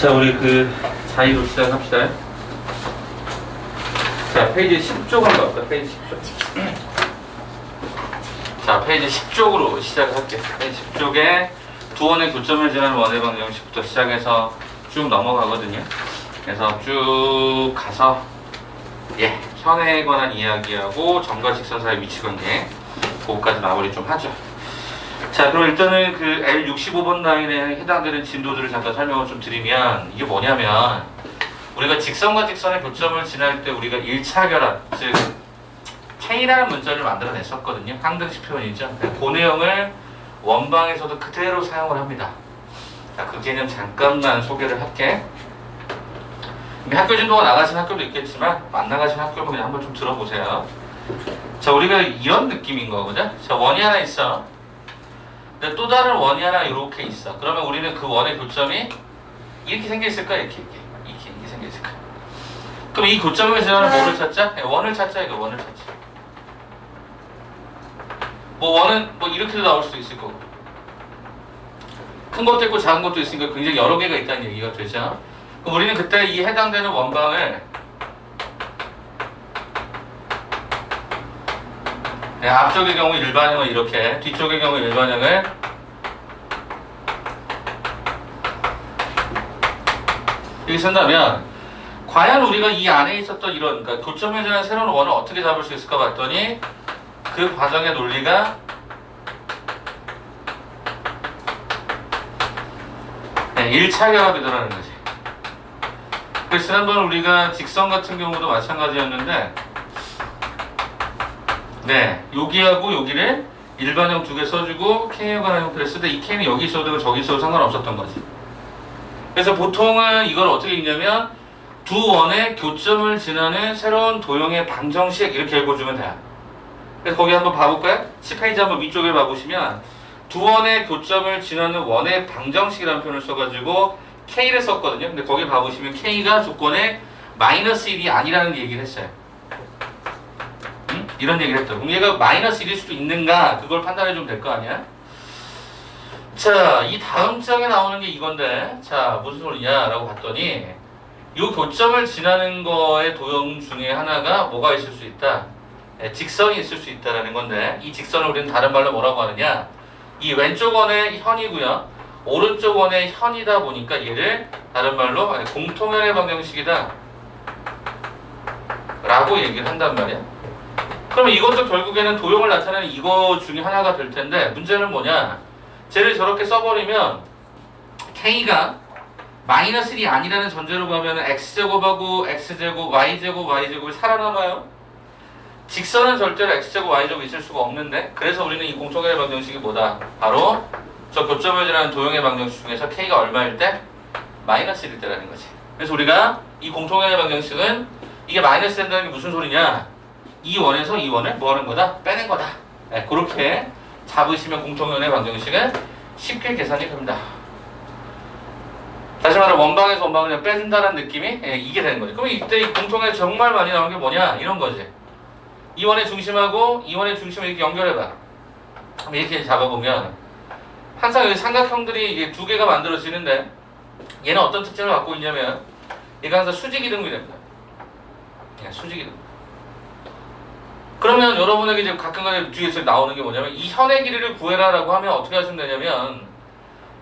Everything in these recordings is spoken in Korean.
자, 우리 그 자의로 시작합시다. 자, 페이지 10쪽 한번 볼까? 페이지 10쪽. 자, 페이지 10쪽으로 시작할게요. 페이지 10쪽에 두 원의 교점을 지나는 원의 방정식부터 시작해서 쭉 넘어가거든요. 그래서 쭉 가서 예, 현에 관한 이야기하고 점과 직선 사이 위치 관계 그거까지 마무리 좀 하죠. 자, 그럼 일단은 그 L65번 라인에 해당되는 진도들을 잠깐 설명을 좀 드리면 이게 뭐냐면 우리가 직선과 직선의 교점을 지날 때 우리가 1차 결합, 즉 K라는 문자를 만들어냈었거든요. 항등식 표현이죠. 그 내용을 원방에서도 그대로 사용을 합니다. 자, 그 개념 잠깐만 소개를 할게. 학교 진도가 나가신 학교도 있겠지만 안 나가신 학교는 그냥 한번 좀 들어보세요. 자, 우리가 이런 느낌인 거거든. 자, 원이 하나 있어. 근데 또 다른 원이 하나 이렇게 있어. 그러면 우리는 그 원의 교점이 이렇게 생겨 있을까? 이렇게 이렇게 이렇게, 이렇게 생겨 있을까? 그럼 이 교점을 지나는 뭐를 찾자? 네, 원을 찾자 이거 원을 찾자. 뭐 원은 뭐 이렇게도 나올 수도 있을 거고. 큰 것도 있고 작은 것도 있으니까 굉장히 여러 개가 있다는 얘기가 되죠. 그럼 우리는 그때 이 해당되는 원방을 네, 앞쪽의 경우 일반형을 이렇게, 뒤쪽의 경우 일반형을 이렇게 쓴다면 과연 우리가 이 안에 있었던 이런 그러니까 교점에 대한 새로운 원을 어떻게 잡을 수 있을까 봤더니 그 과정의 논리가 네, 1차 결합이더라는 거지. 그래서 지난번 우리가 직선 같은 경우도 마찬가지였는데 네, 여기하고 여기를 일반형 두 개 써주고 K에 관한 형태를 쓰되 이 K는 여기 있어도 저기 있어도 상관없었던 거지. 그래서 보통은 이걸 어떻게 읽냐면 두 원의 교점을 지나는 새로운 도형의 방정식 이렇게 읽어주면 돼요. 그래서 거기 한번 봐볼까요? 10페이지 한번 위쪽에 봐보시면 두 원의 교점을 지나는 원의 방정식이라는 표현을 써가지고 K를 썼거든요. 근데 거기 봐보시면 K가 조건에 마이너스 1이 아니라는 얘기를 했어요. 응? 이런 얘기를 했다. 그럼 얘가 마이너스 1일 수도 있는가? 그걸 판단해 주면 될 거 아니야? 자, 이 다음 장에 나오는 게 이건데, 자, 무슨 소리냐 라고 봤더니, 이 교점을 지나는 거의 도형 중에 하나가 뭐가 있을 수 있다? 예, 직선이 있을 수 있다라는 건데, 이 직선을 우리는 다른 말로 뭐라고 하느냐? 이 왼쪽 원의 현이고요, 오른쪽 원의 현이다 보니까 얘를 다른 말로 공통연의 방정식이다. 라고 얘기를 한단 말이야. 그럼 이것도 결국에는 도형을 나타내는 이거 중에 하나가 될 텐데, 문제는 뭐냐? 쟤를 저렇게 써버리면 k가 마이너스 1이 아니라는 전제로 가면 x제곱하고 x제곱, y제곱, y제곱이 살아남아요. 직선은 절대로 x제곱, y제곱 있을 수가 없는데 그래서 우리는 이 공통의 방정식이 뭐다? 바로 저 교점을 지나는 도형의 방정식 중에서 k가 얼마일 때? 마이너스 1일 때라는 거지. 그래서 우리가 이 공통의 방정식은 이게 마이너스 된다는 게 무슨 소리냐? 이 원에서 이 원을 뭐 하는 거다? 빼는 거다. 네, 그렇게 잡으시면 공통연의 방정식은 쉽게 계산이 됩니다. 다시 말해 원방에서 원방을 그냥 뺀다는 느낌이 예, 이게 되는 거죠. 그럼 이때 이 공통에 정말 많이 나오는 게 뭐냐? 이런 거지. 이 원의 중심하고 이 원의 중심을 이렇게 연결해봐. 이렇게 잡아보면 항상 여기 삼각형들이 이게 두 개가 만들어지는데 얘는 어떤 특징을 갖고 있냐면 얘가 항상 수직 이등분이 됩니다. 예, 수직 이등. 그러면 여러분에게 이제 가끔가다 뒤에서 나오는 게 뭐냐면 이 현의 길이를 구해라라고 하면 어떻게 하시면 되냐면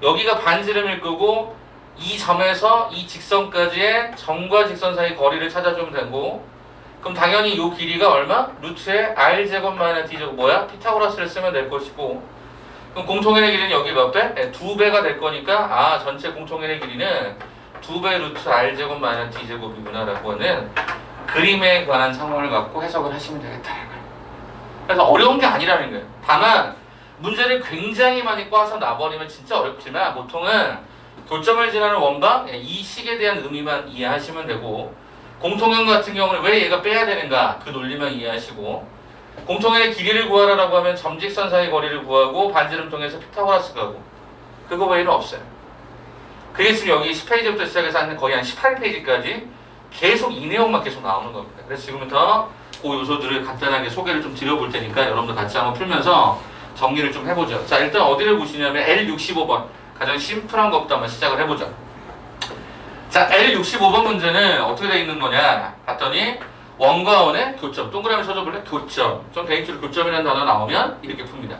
여기가 반지름일 거고 이 점에서 이 직선까지의 점과 직선 사이 거리를 찾아주면 되고 그럼 당연히 이 길이가 얼마? 루트의 r 제곱 마이너스 d 제곱 뭐야? 피타고라스를 쓰면 될 것이고 그럼 공통연의 길이는 여기 몇 배? 네, 두 배가 될 거니까 아 전체 공통연의 길이는 두 배 루트 r 제곱 마이너스 d 제곱이구나 라고 하는 그림에 관한 상황을 갖고 해석을 하시면 되겠다. 그래서 어려운 게 아니라는 거예요. 다만 문제를 굉장히 많이 꽈서 놔버리면 진짜 어렵지만 보통은 교점을 지나는 원방 예, 이 식에 대한 의미만 이해하시면 되고 공통형 같은 경우는 왜 얘가 빼야 되는가 그 논리만 이해하시고 공통형의 길이를 구하라라고 하면 점직선 사이 거리를 구하고 반지름 통해서 피타고라스 가고 그거 외에는 없어요. 그게 지금 여기 10페이지부터 시작해서 한 거의 한 18페이지까지 계속 이 내용만 계속 나오는 겁니다. 그래서 지금부터 그 요소들을 간단하게 소개를 좀 드려볼 테니까 여러분들 같이 한번 풀면서 정리를 좀 해보죠. 자, 일단 어디를 보시냐면 L65번. 가장 심플한 것부터 한번 시작을 해보죠. 자, L65번 문제는 어떻게 돼 있는 거냐 봤더니 원과 원의 교점 동그라미 쳐줘볼래? 교점 좀 개인적으로 교점이라는 단어 나오면 이렇게 풉니다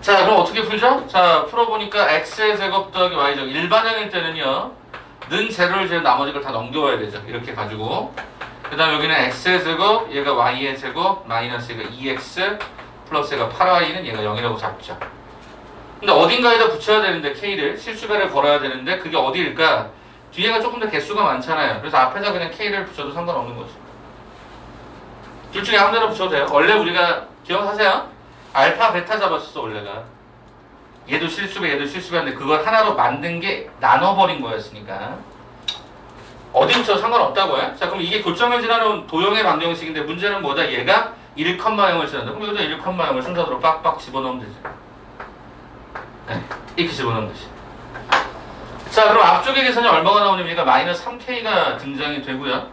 자 그럼 어떻게 풀죠? 자 풀어보니까 x의 제곱 더하기 y 제곱 일반형일 때는요 는 제로를 제로 나머지 걸 다 넘겨와야 되죠 이렇게 가지고 그 다음 여기는 x의 제곱 얘가 y의 제곱 마이너스 얘가 2x 플러스 얘가 8y는 얘가 0이라고 잡죠 근데 어딘가에다 붙여야 되는데 k를 실수배를 걸어야 되는데 그게 어디일까? 뒤에가 조금 더 개수가 많잖아요. 그래서 앞에다 그냥 k를 붙여도 상관없는 거죠. 둘 중에 한 대로 붙여도 돼요. 원래 우리가 기억하세요? 알파, 베타 잡았었어 원래가. 얘도 실수배, 얘도 실수배인데 그걸 하나로 만든 게 나눠버린 거였으니까. 붙여도 상관없다고요? 자 그럼 이게 교점을 지나는 도형의 방정식인데 문제는 뭐다? 얘가 1,0을 지난다. 그럼 여기다 1,0을 순서대로 빡빡 집어넣으면 되죠. 네, 이렇게 집어넣으면 되지. 자, 그럼 앞쪽의 계산이 얼마가 나오냐면 마이너스 3k가 등장이 되고요.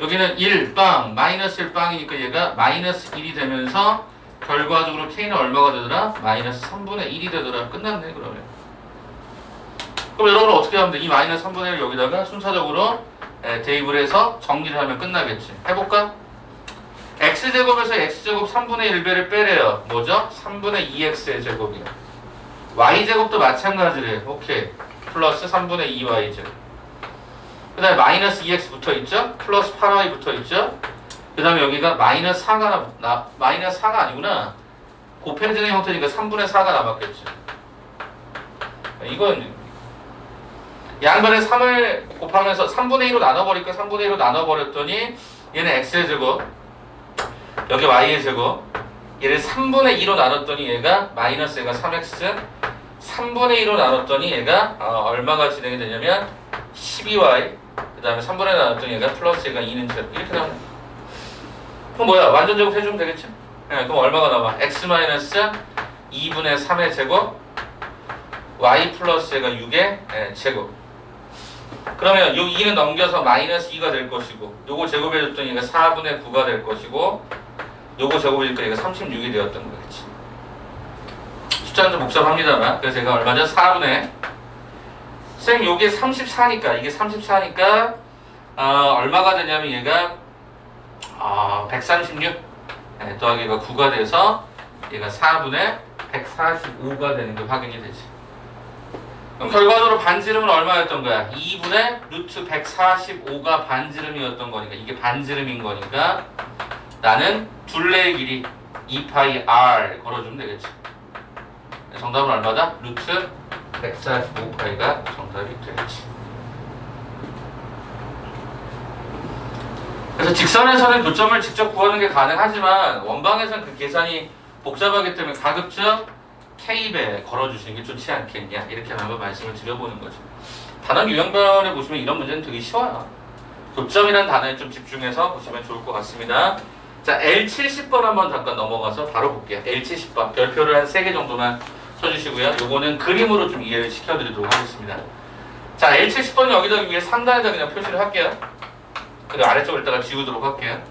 여기는 1, 빵, 마이너스 1, 빵이니까 얘가 마이너스 1이 되면서 결과적으로 k는 얼마가 되더라? 마이너스 3분의 1이 되더라. 끝났네, 그러면. 그럼 여러분 어떻게 하면 돼? 이 마이너스 3분의 1을 여기다가 순서적으로 에, 대입을 해서 정리를 하면 끝나겠지. 해볼까? x제곱에서 x제곱 3분의 1배를 빼래요. 뭐죠? 3분의 2x의 제곱이요. y제곱도 마찬가지래. 오케이. 플러스 3분의 2y제곱. 그 다음에 마이너스 2x 붙어 있죠? 플러스 8y 붙어 있죠? 그 다음에 여기가 마이너스 4가 나, 나, 마이너스 4가 아니구나. 곱해지는 형태니까 3분의 4가 남았겠죠. 이건 양변에 3을 곱하면서 3분의 2로 나눠버리니까? 3분의 1로 나눠버렸더니 얘는 x의 제곱 여기 y의 제곱 얘를 3분의 2로 나눴더니 얘가 마이너스 얘가 3x 3분의 2로 나눴더니 얘가 어, 얼마가 진행이 되냐면 12y 그 다음에 3분의 1 나눴더니 얘가 플러스 얘가 2는 제곱. 이렇게 나오네 그럼 뭐야? 완전 제곱 해주면 되겠지? 네, 그럼 얼마가 나와? x 마이너스 2분의 3의 제곱 y 플러스 얘가 6의 예, 제곱 그러면 요 2는 넘겨서 마이너스 2가 될 것이고 요거 제곱해줬더니 얘가 4분의 9가 될 것이고 요거 제곱이니까 얘가 36이 되었던 거겠지 숫자는 좀 복잡합니다만 그래서 제가 얼마 전 4분의 쌤 요게 34니까 이게 34니까 어, 얼마가 되냐면 얘가 어, 136 네, 더하기 얘가 9가 돼서 얘가 4분의 145가 되는 게 확인이 되지 그럼 결과적으로 반지름은 얼마였던 거야? 2분의 루트 145가 반지름이었던 거니까 이게 반지름인 거니까 나는 둘레의 길이 2파이 r 걸어주면 되겠지 정답은 얼마다? 루트 145파이가 정답이 되겠지. 그래서 직선에서는 교점을 직접 구하는 게 가능하지만 원방에서는 그 계산이 복잡하기 때문에 가급적 K배 걸어주시는 게 좋지 않겠냐 이렇게 한번 말씀을 드려보는 거죠. 단원 유형변에 보시면 이런 문제는 되게 쉬워요. 교점이라는 단어에 좀 집중해서 보시면 좋을 것 같습니다. 자, L70번 한번 잠깐 넘어가서 바로 볼게요. L70번 별표를 한 3개 정도만 쳐주시고요. 요거는 그림으로 좀 이해를 시켜드리도록 하겠습니다. 자, L70번 여기다 위에 상단에다 그냥 표시를 할게요. 그리고 아래쪽을 다가 지우도록 할게요.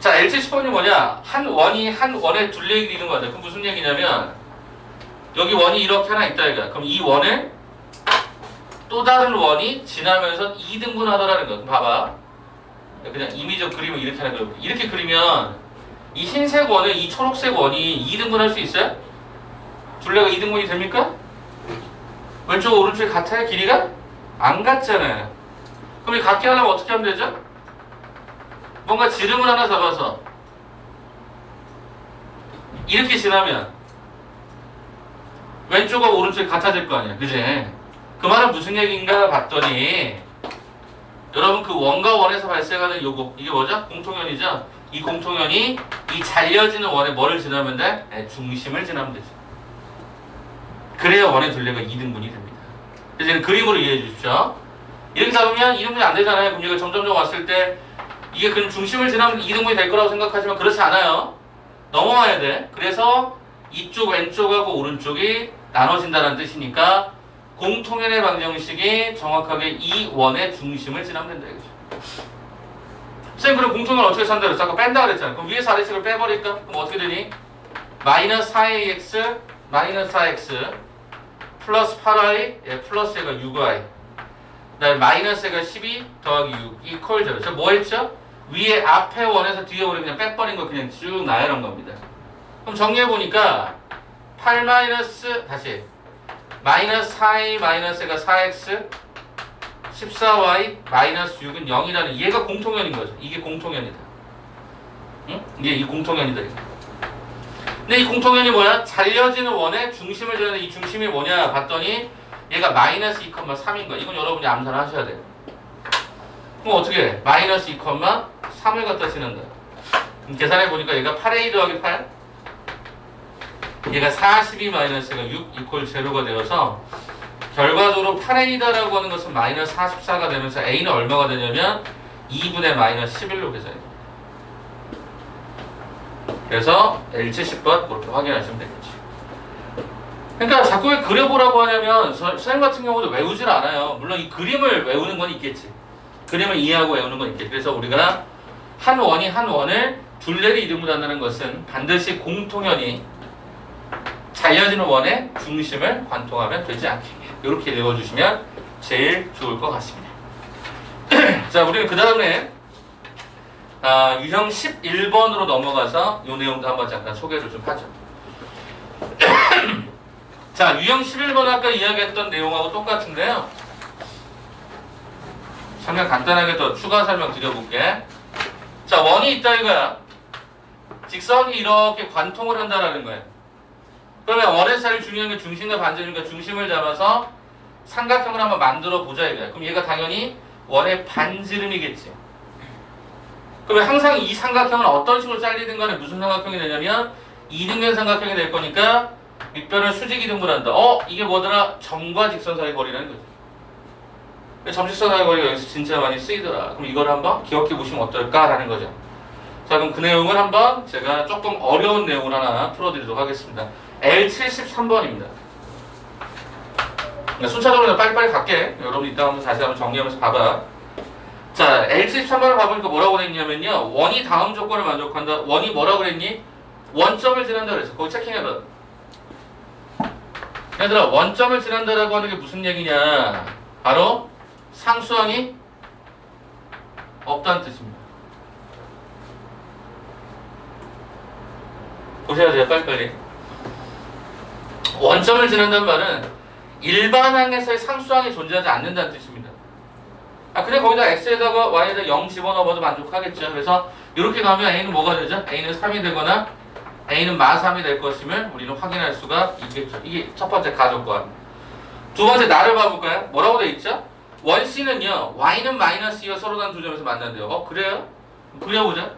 자, L70번이 뭐냐? 한 원이 한 원에 둘레 길이는 거야. 그럼 무슨 얘기냐면 여기 원이 이렇게 하나 있다 이거야. 그럼 이 원을 또 다른 원이 지나면서 2등분 하더라는 거야. 그럼 봐봐. 그냥 이미적 그림을 이렇게 하는 거예요. 이렇게 그리면 이 흰색 원에 이 초록색 원이 2등분 할 수 있어요? 둘레가 2등분이 됩니까? 왼쪽 오른쪽이 같아요? 길이가? 안 같잖아요. 그럼 이 같게 하려면 어떻게 하면 되죠? 뭔가 지름을 하나 잡아서 이렇게 지나면 왼쪽과 오른쪽이 같아질 거 아니야. 그지? 그 말은 무슨 얘기인가 봤더니 여러분 그 원과 원에서 발생하는 요거 이게 뭐죠? 공통연이죠? 이 공통연이 이 잘려지는 원에 뭐를 지나면 돼? 네, 중심을 지나면 되죠. 그래야 원의 둘레가 2등분이 됩니다. 그래서 이제 그림으로 이해해 주십시오. 이렇게 잡으면 2등분이 안 되잖아요. 그럼 얘가 점점점 왔을 때 이게 그럼 중심을 지나면 2등분이 될 거라고 생각하지만 그렇지 않아요. 넘어와야 돼. 그래서 이쪽 왼쪽하고 오른쪽이 나눠진다는 뜻이니까 공통연의 방정식이 정확하게 이 원의 중심을 지나면 된다 이거죠. 쌤 그럼 공통연 어떻게 산다 그랬어? 아까 뺀다 그랬잖아. 그럼 위에서 아래쪽을 빼버릴까? 그럼 어떻게 되니? 마이너스 4ax 마이너스 4x 플러스 8y 예, 플러스 얘가 6y 그다음에 마이너스가 12 더하기 6 이퀄 제로. 저 뭐 했죠? 위에 앞에 원에서 뒤에 원에 그냥 빼버린 거 그냥 쭉 나열한 겁니다. 그럼 정리해 보니까 8 마이너스 다시 마이너스 4a 마이너스가 4x 14y 마이너스 6은 0이라는 얘가 공통연인 거죠. 이게 공통연이다. 응? 이게 이 공통연이다. 이거. 근데 이 공통연이 뭐야? 잘려지는 원의 중심을 재는 이 중심이 뭐냐 봤더니 얘가 마이너스 2,3인 거야. 이건 여러분이 암산을 하셔야 돼요. 그럼 어떻게 해? 마이너스 2,3을 갖다 쓰는 거야. 계산해 보니까 얘가 8a 더하기 8 얘가 42 마이너스가 6 이퀄 제로가 되어서 결과적으로 8a다라고 하는 것은 마이너스 44가 되면서 a는 얼마가 되냐면 2분의 마이너스 11로 계산해요. 그래서 L70번 그렇게 확인하시면 되겠죠. 그러니까 자꾸 왜 그려보라고 하냐면 서- 선생님 같은 경우도 외우질 않아요. 물론 이 그림을 외우는 건 있겠지. 그림을 이해하고 외우는 건 있겠지. 그래서 우리가 한 원이 한 원을 둘레를 이름으로 한다는 것은 반드시 공통연이 잘려지는 원의 중심을 관통하면 되지 않겠냐. 이렇게 읽어주시면 제일 좋을 것 같습니다. 자, 우리는 그 다음에 아, 유형 11번으로 넘어가서 이 내용도 한번 잠깐 소개를 좀 하죠. 자, 유형 11번 아까 이야기했던 내용하고 똑같은데요. 잠깐 간단하게 더 추가 설명 드려볼게. 자, 원이 있다 이거야. 직선이 이렇게 관통을 한다라는 거예요. 그러면 사이를 중요한 게 중심과 반지름이니까 중심을 잡아서 삼각형을 한번 만들어 보자 이거야. 그럼 얘가 당연히 원의 반지름이겠지. 그러면 항상 이 삼각형은 어떤 식으로 잘리든 간에 무슨 삼각형이 되냐면 이등변 삼각형이 될 거니까 밑변을 수직 이등분 한다. 어? 이게 뭐더라? 점과 직선 사이 거리라는 거지. 점직선 사이 거리가 여기서 진짜 많이 쓰이더라. 그럼 이걸 한번 기억해 보시면 어떨까라는 거죠. 자 그럼 그 내용을 한번 제가 조금 어려운 내용을 하나 풀어드리도록 하겠습니다. L73번입니다. 순차적으로 빨리빨리 갈게. 여러분 이따 한번 다시 한번 정리하면서 봐봐. 자, L73번을 봐보니까 뭐라고 그랬냐면요. 원이 다음 조건을 만족한다. 원이 뭐라고 그랬니? 원점을 지난다 그랬어. 거기 체킹해봐. 얘들아, 원점을 지난다라고 하는 게 무슨 얘기냐? 바로 상수항이 없다는 뜻입니다. 보셔야 돼요, 빨리빨리. 원점을 지난다는 말은 일반항에서의 상수항이 존재하지 않는다는 뜻입니다. 아, 그래 거기다 x에다가 y에다 0 집어넣어봐도 만족하겠죠. 그래서 이렇게 가면 a는 뭐가 되죠? a는 3이 되거나 a는 마 3이 될 것임을 우리는 확인할 수가 있겠죠. 이게 첫 번째 가족관. 두 번째 나를 봐볼까요? 뭐라고 돼 있죠? 원C는요, y는 마이너스 2가 서로 다른 두 점에서 만난대요. 어, 그래요? 그려보자.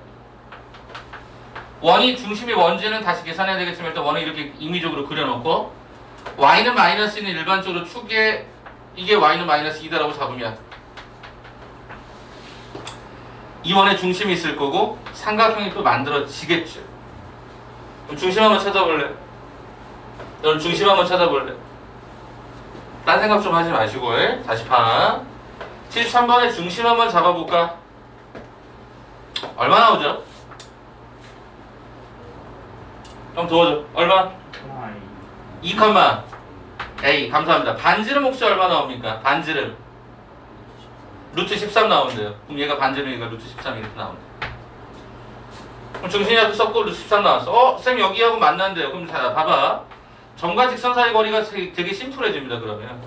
원이 중심이 뭔지는 다시 계산해야 되겠지만 일단 원을 이렇게 임의적으로 그려놓고 y는 마이너스 2는 일반적으로 축에 이게 y는 마이너스 2다라고 잡으면 이 원의 중심이 있을 거고 삼각형이 또 만들어지겠죠. 그럼 중심 한번 찾아볼래? 여러분 중심 한번 찾아볼래? 딴 생각 좀 하지 마시고 에? 다시 봐. 73번의 중심 한번 잡아볼까? 얼마 나오죠? 좀 도와줘. 얼마? 2, A 감사합니다. 반지름 혹시 얼마 나옵니까? 반지름 루트 13 나온대요. 그럼 얘가 반지름이니까 루트 13 이렇게 나온대. 그럼 중심이하고 썼고 루트 13 나왔어. 어? 쌤 여기하고 만난대요. 그럼 자 봐봐. 점과 직선 사이 거리가 되게, 심플해집니다. 그러면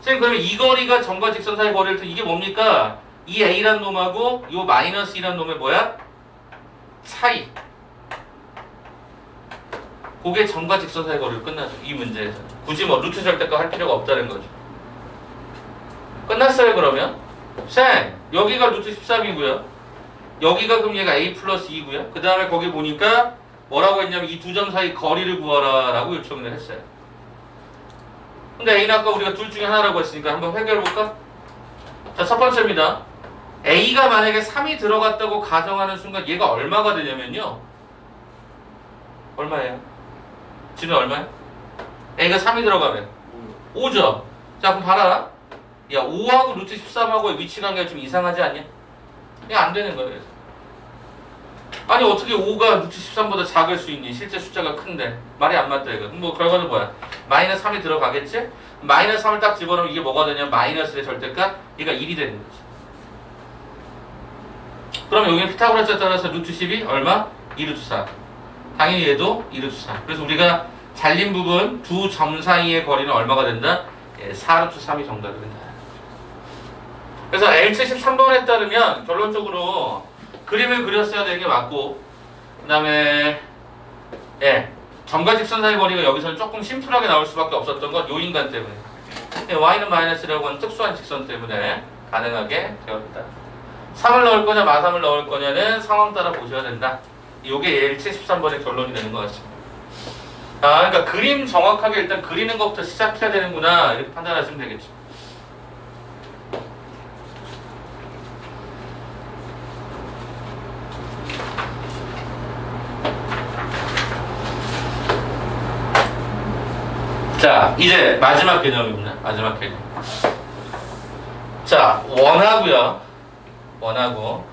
쌤 그러면 이 거리가 점과 직선 사이 거리를 이게 뭡니까? 이 A란 놈하고 요 마이너스 2란 놈의 뭐야? 차이. 그게 점과 직선 사이 거리로 끝나죠. 이 문제에서. 굳이 뭐 루트 절대값 할 필요가 없다는 거죠. 끝났어요 그러면? 쌤 여기가 루트 13이고요. 여기가 그럼 얘가 a 플러스 2고요. 그 다음에 거기 보니까 뭐라고 했냐면 이 두 점 사이 거리를 구하라 라고 요청을 했어요. 근데 a는 아까 우리가 둘 중에 하나라고 했으니까 한번 해결해볼까? 자 첫 번째입니다. a가 만약에 3이 들어갔다고 가정하는 순간 얘가 얼마가 되냐면요. 얼마예요? 지금 얼마야? a가 3이 들어가면 5죠. 자 그럼 봐라. 야 5하고 루트 13하고의 위치 관계가 좀 이상하지 않냐? 그냥 안 되는 거예요. 아니 어떻게 5가 루트 13보다 작을 수 있니? 실제 숫자가 큰데 말이 안 맞다 이거. 뭐 결과는 뭐야? 마이너스 3이 들어가겠지? 마이너스 3을 딱 집어넣으면 이게 뭐가 되냐? 마이너스의 절대값? 얘가 1이 되는 거지. 그럼 여기 피타고라스에 따라서 루트 10이 얼마? 2루트 4. 당연히 얘도 2루트 4. 그래서 우리가 잘린 부분 두 점 사이의 거리는 얼마가 된다? 예, 4루트 3이 정답이 된다. 그래서 L73번에 따르면 결론적으로 그림을 그렸어야 되는 게 맞고 그 다음에 예 점과 직선 사이 거리가 여기서는 조금 심플하게 나올 수밖에 없었던 건 요 인간 때문에 예, y는 마이너스라고 하는 특수한 직선 때문에 가능하게 되었다 3을 넣을 거냐 마3을 넣을 거냐는 상황 따라 보셔야 된다 요게 L73번의 결론이 되는 것 같습니다 아 그러니까 그림 정확하게 일단 그리는 것부터 시작해야 되는구나 이렇게 판단하시면 되겠죠 자, 이제 마지막 개념입니다. 마지막 개념. 자, 원하고요. 원하고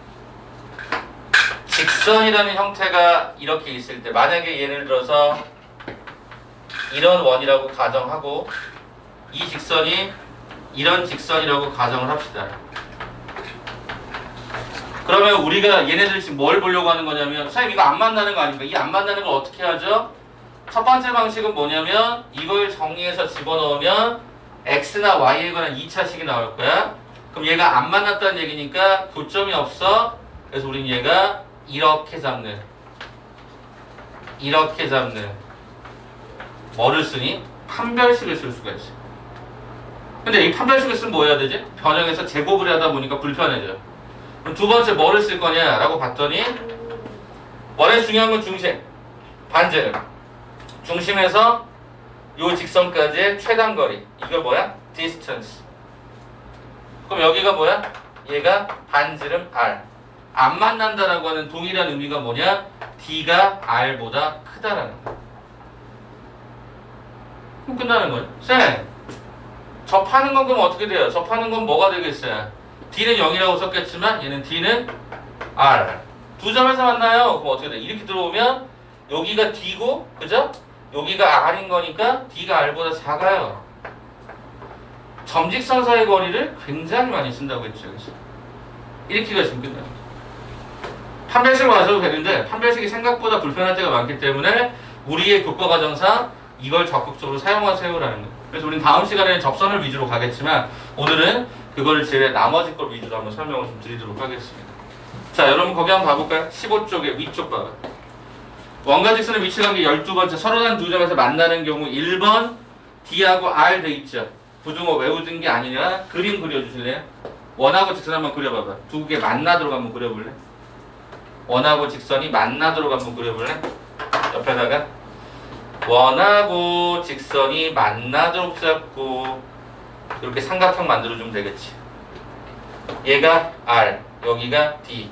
직선이라는 형태가 이렇게 있을 때 만약에 예를 들어서 이런 원이라고 가정하고 이 직선이 이런 직선이라고 가정을 합시다. 그러면 우리가 얘네들 지금 뭘 보려고 하는 거냐면 선생님 이거 안 만나는 거 아닙니까? 이 안 만나는 걸 어떻게 하죠? 첫 번째 방식은 뭐냐면 이걸 정리해서 집어넣으면 x나 y에 관한 2차식이 나올 거야. 그럼 얘가 안 만났다는 얘기니까 교점이 없어. 그래서 우린 얘가 이렇게 잡는 이렇게 잡는 뭐를 쓰니? 판별식을 쓸 수가 있어. 근데 이 판별식을 쓰면 뭐 해야 되지? 변형해서 제곱을 하다 보니까 불편해져. 그럼 두 번째 뭐를 쓸 거냐라고 봤더니 원래 중요한 건 중심, 반지름. 중심에서 요 직선까지의 최단 거리. 이거 뭐야? distance. 그럼 여기가 뭐야? 얘가 반지름 r. 안 만난다라고 하는 동일한 의미가 뭐냐? d가 r보다 크다라는 거야. 그럼 끝나는 거야. 쌤, 접하는 건 그럼 어떻게 돼요? 접하는 건 뭐가 되겠어요? d는 0이라고 썼겠지만 얘는 d는 r. 두 점에서 만나요. 그럼 어떻게 돼? 이렇게 들어오면 여기가 d고, 그죠? 여기가 r인 거니까 d가 r보다 작아요. 점직선 사이 거리를 굉장히 많이 쓴다고 했죠. 그래서 이렇게 가시면 끝나요. 판별식 맞아도 되는데 판별식이 생각보다 불편할 때가 많기 때문에 우리의 교과 과정상 이걸 적극적으로 사용하세요라는 거예요. 그래서 우리는 다음 시간에는 접선을 위주로 가겠지만 오늘은 그거를 제외 나머지 걸 위주로 한번 설명을 좀 드리도록 하겠습니다. 자, 여러분 거기 한번 봐볼까요? 15쪽에 위쪽 봐봐요. 원과 직선의 위치 관계 12번째 서로 다른 두 점에서 만나는 경우 1번 D하고 R 돼 있죠. 부등호 외우는 게 아니냐? 그림 그려주실래요? 원하고 직선 한번 그려봐봐. 두 개 만나도록 한번 그려볼래? 원하고 직선이 만나도록 한번 그려볼래? 옆에다가 원하고 직선이 만나도록 잡고 이렇게 삼각형 만들어주면 되겠지. 얘가 R, 여기가 D.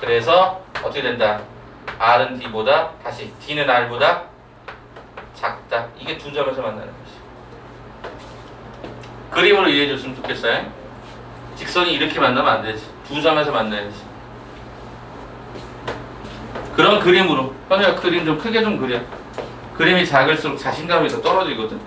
그래서 어떻게 된다? R은 D보다 다시 D는 R보다 작다. 이게 두 점에서 만나는 거지. 그림으로 이해해 줬으면 좋겠어요. 직선이 이렇게 만나면 안 되지. 두 점에서 만나야지. 그런 그림으로. 현우야 그림 좀 크게 좀 그려. 그림이 작을수록 자신감이 더 떨어지거든.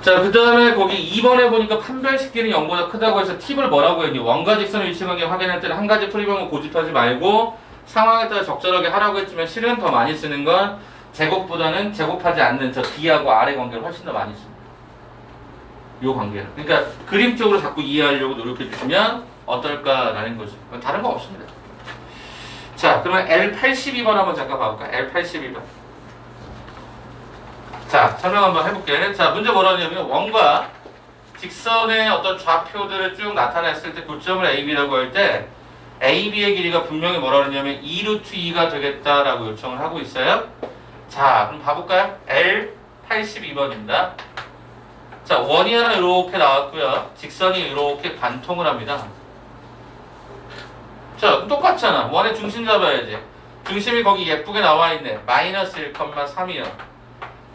자, 그 다음에 거기 2번에 보니까 판별식끼리 0보다 크다고 해서 팁을 뭐라고 했니? 원과 직선의 위치 관계 확인할 때는 한 가지 풀이방법 고집하지 말고 상황에 따라 적절하게 하라고 했지만 실은 더 많이 쓰는 건 제곱보다는 제곱하지 않는 저 D하고 R의 관계를 훨씬 더 많이 씁니다. 요 관계를. 그러니까 그림적으로 자꾸 이해하려고 노력해 주시면 어떨까라는 거죠. 다른 거 없습니다. 자, 그러면 L82번 한번 잠깐 봐볼까? L82번. 자, 설명 한번 해볼게. 자, 문제 뭐라냐면 원과 직선의 어떤 좌표들을 쭉 나타냈을 때 교점을 AB라고 할 때 AB의 길이가 분명히 뭐라 그러냐면 2루트 2가 되겠다라고 요청을 하고 있어요. 자, 그럼 봐볼까요? L82번입니다. 자, 원이 하나 이렇게 나왔고요. 직선이 이렇게 관통을 합니다. 자, 똑같잖아. 원의 중심 잡아야지. 중심이 거기 예쁘게 나와 있네. 마이너스 1,3이요.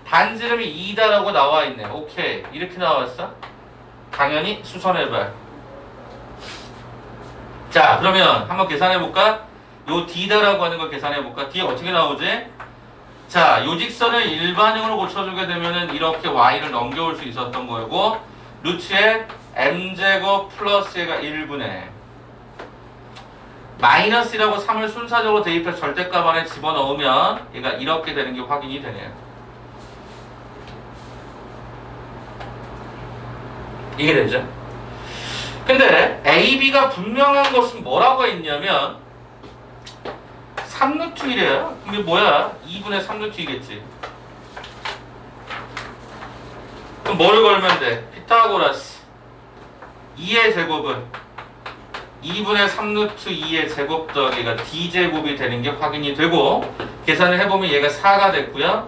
반지름이 2다라고 나와 있네. 오케이. 이렇게 나왔어? 당연히 수선해봐요. 자, 그러면 한번 계산해볼까? 요 D다라고 하는 걸 계산해 볼까? D 어떻게 나오지? 자, 요 직선을 일반형으로 고쳐주게 되면은 이렇게 y를 넘겨올 수 있었던 거고 루트에 m제곱 플러스 얘가 1분의 마이너스라고 3을 순서적으로 대입해서 절대값 안에 집어넣으면 얘가 이렇게 되는 게 확인이 되네요. 이게 되죠? 근데 AB가 분명한 것은 뭐라고 했냐면 3루트 1이에요. 이게 뭐야? 2분의 3루트 2겠지. 그럼 뭐를 걸면 돼? 피타고라스 2의 제곱은 2분의 3루트 2의 제곱 더하기가 d제곱이 되는 게 확인이 되고 계산을 해보면 얘가 4가 됐고요.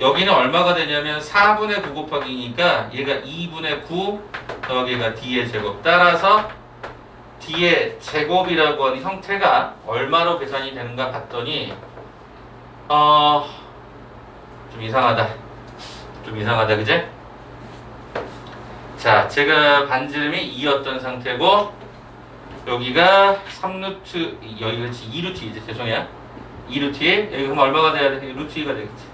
여기는 얼마가 되냐면 4분의 9 곱하기니까 얘가 2분의 9 더하기가 d의 제곱 따라서 d의 제곱이라고 하는 형태가 얼마로 계산이 되는가 봤더니 어... 좀 이상하다 좀 이상하다 그제? 자 제가 반지름이 2였던 상태고 여기가 3루트 여기가 2루트 이제 죄송해요 2루트 여기 그럼 얼마가 돼야 돼? 루트 2가 되겠지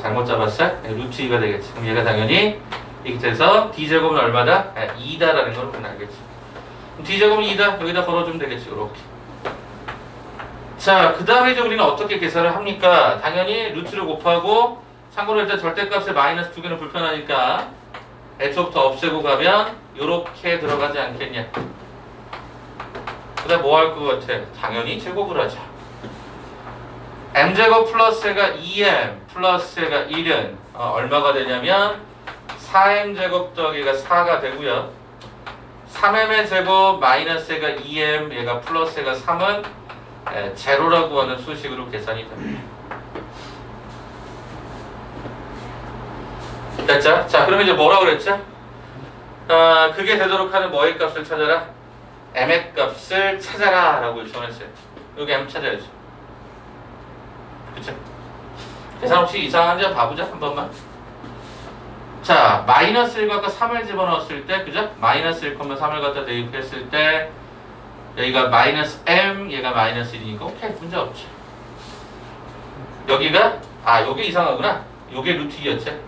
잘못 잡았어? 네, 루트 2가 되겠지 그럼 얘가 당연히 이렇게 돼서 d제곱은 얼마다? 네, 2다라는 걸 우리는 알겠지 그럼 d제곱은 2다 여기다 걸어주면 되겠지 이렇게 자, 그 다음에 이제 우리는 어떻게 계산을 합니까? 당연히 루트를 곱하고 참고로 일단 절대값에 마이너스 두 개는 불편하니까 애초부터 없애고 가면 이렇게 들어가지 않겠냐 그 다음 뭐할 것 같아? 당연히 제곱을 하자 m제곱 플러스 가 2m 플러스 가 1은 어, 얼마가 되냐면 4m제곱 더하기가 4가 되고요 3m의 제곱 마이너스가 2m 얘가 플러스가 3은 에, 제로라고 하는 수식으로 계산이 됩니다 됐죠? 자 그러면 이제 뭐라 그랬죠? 아 그게 되도록 하는 뭐의 값을 찾아라? M의 값을 찾아라 라고 요청했어요. 여기 m 찾아야죠. 그쵸? 계산 혹시 이상한지 봐보자 한 번만. 자 마이너스 1과 3을 집어넣었을 때 그죠? 마이너스 1, 3을 갖다 대입했을 때 여기가 마이너스 m 얘가 마이너스 1이니까 오케이 문제 없지. 여기가 아 요게 이상하구나. 요게 루트 2였지.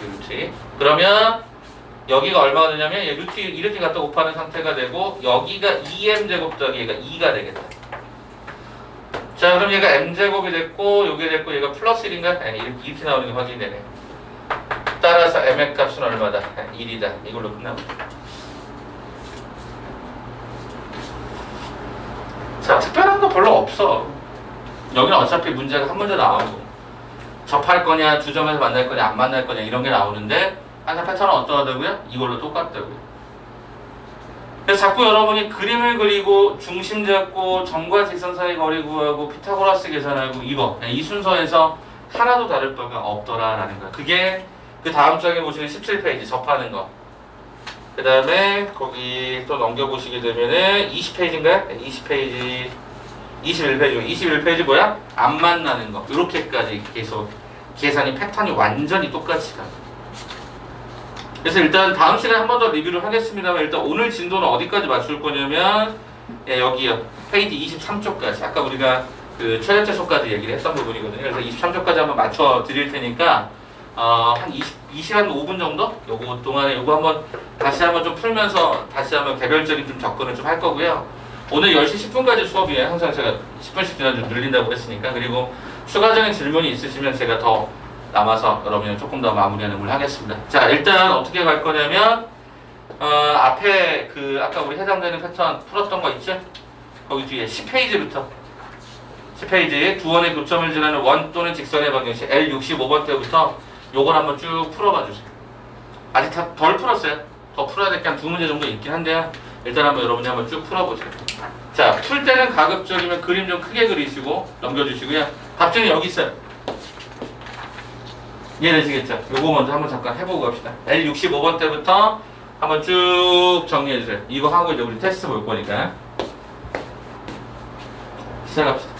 루트 2 그러면 여기가 얼마가 되냐면 얘 루트 2 이렇게 갖다 곱하는 상태가 되고 여기가 2m 제곱 더하기 얘가 2가 되겠다. 자 그럼 얘가 m제곱이 됐고 요게 됐고 얘가 플러스 1인가? 네, 이렇게, 이렇게 나오는 게 확인이 되네. 따라서 m의 값은 얼마다? 네, 1이다. 이걸로 끝나고 자 특별한 거 별로 없어. 여기는 어차피 문제가 한 문제 나오고. 접할 거냐 두 점에서 만날 거냐 안 만날 거냐 이런 게 나오는데 항상 패턴은 어떠하다고요? 이걸로 똑같다고요 그래서 자꾸 여러분이 그림을 그리고 중심 잡고 점과 직선 사이 거리 구하고 피타고라스 계산하고 이거 네, 이 순서에서 하나도 다를 바가 없더라라는 거야. 그게 그 다음 장에 보시는 17페이지 접하는 거. 그 다음에 거기 또 넘겨보시게 되면은 20페이지인가요? 20페이지 21페이지 21페이지 뭐야? 안 만나는 거 이렇게까지 계속 계산이 패턴이 완전히 똑같이 가. 그래서 일단 다음 시간에 한 번 더 리뷰를 하겠습니다만 일단 오늘 진도는 어디까지 맞출 거냐면 예, 여기요. 페이지 23쪽까지. 아까 우리가 그 최대 최소까지 얘기를 했던 부분이거든요. 그래서 23쪽까지 한번 맞춰 드릴 테니까 어, 한 20, 20한 5분 정도? 요거 동안에 요거 한번 다시 한번 좀 풀면서 다시 한번 개별적인 좀 접근을 좀 할 거고요. 오늘 10시 10분까지 수업이에요. 항상 제가 10분씩 지난 좀 늘린다고 했으니까. 그리고 추가적인 질문이 있으시면 제가 더 남아서 여러분이 조금 더 마무리하는 걸 하겠습니다. 자, 일단 어떻게 갈 거냐면 어, 앞에 그 아까 우리 해당되는 패턴 풀었던 거 있죠? 거기 뒤에 10페이지부터 10페이지 두 원의 교점을 지나는 원 또는 직선의 방정식 L65번 때부터 요걸 한번 쭉 풀어봐 주세요. 아직 다 덜 풀었어요. 더 풀어야 될 게 한 두 문제 정도 있긴 한데요. 일단 한번 여러분이 한번 쭉 풀어보세요. 자, 풀 때는 가급적이면 그림 좀 크게 그리시고 넘겨주시고요. 답정이 여기 있어요. 이해되시겠죠? 요거 먼저 한번 잠깐 해보고 갑시다. L65번 때부터 한번 쭉 정리해주세요. 이거 하고 이제 우리 테스트 볼 거니까. 시작합시다.